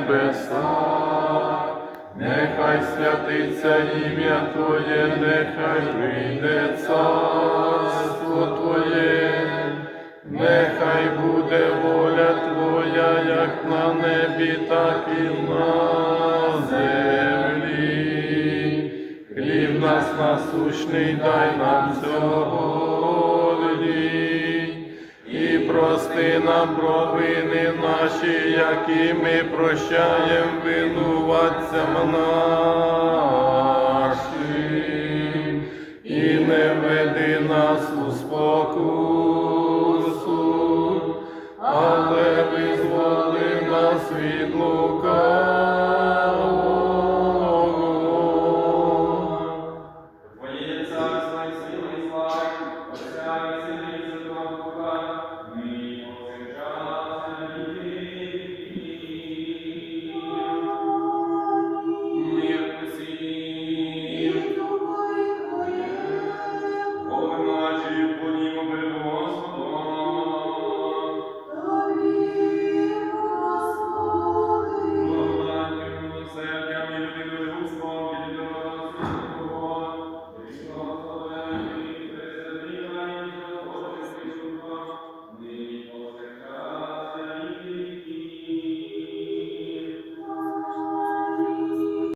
небесах, нехай святиться ім'я Твоє, нехай прийде царство Твоє, нехай буде воля Твоя, як на небі, так і на землі. Хліб нас насущний, дай нам сьогодні прости нам провини наші, які ми прощаємо винуватцям нашим. і не веди нас у спокусу, але визволи нас від лука. Osman Bilgin